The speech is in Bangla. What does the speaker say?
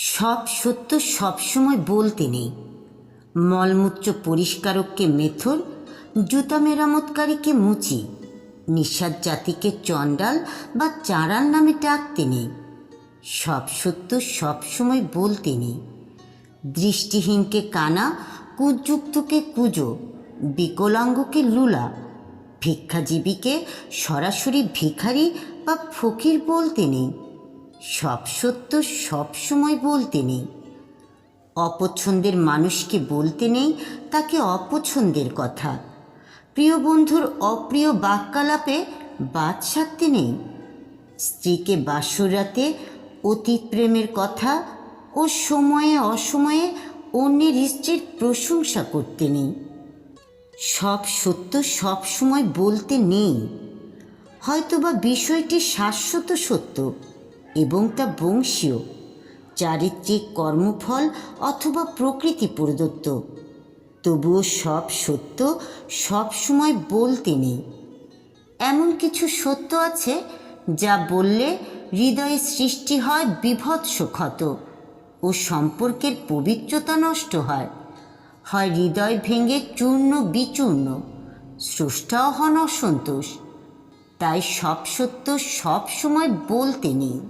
সব সত্য সবসময় বলতে নেই। মলমূত্র পরিষ্কারককে মেথর জুতা মেরামতকারীকে মুচি, নিঃশ্বাস জাতিকে চণ্ডাল বা চাঁড়াল নামে ডাকতে নেই। সব সত্য সবসময় বলতে নেই। দৃষ্টিহীনকে কানা, কুযুক্তকে কুজো, বিকলাঙ্গকে লুলা, ভিক্ষাজীবীকে সরাসরি ভিখারি বা ফকির বলতে নেই। সব সত্য সবসময় বলতে নেই। অপছন্দের মানুষকে বলতে নেই তাকে অপছন্দের কথা। প্রিয় বন্ধুর অপ্রিয় বাক্যালাপে বাদ সারতে নেই। স্ত্রীকে বাসরাতে অতীত প্রেমের কথা ও সময়ে অসময়ে অন্যের স্ত্রীর প্রশংসা করতে নেই। সব সত্য সব সময় বলতে নেই। হয়তোবা বিষয়টি শাশ্বত সত্য। এবং তা বংশীয়, চারিত্রিক কর্মফল অথবা প্রকৃতি প্রদত্ত। তবুও সব সত্য সব সময় বলতে নেই। এমন কিছু সত্য আছে যা বললে হৃদয়ে সৃষ্টি হয় বিভৎস ক্ষত ও সম্পর্কের পবিত্রতা নষ্ট হয়। হয় হৃদয় ভেঙে চূর্ণ বিচূর্ণ, স্রষ্টাও হন অসন্তোষ। তাই সব সত্য সব সময় বলতে নেই।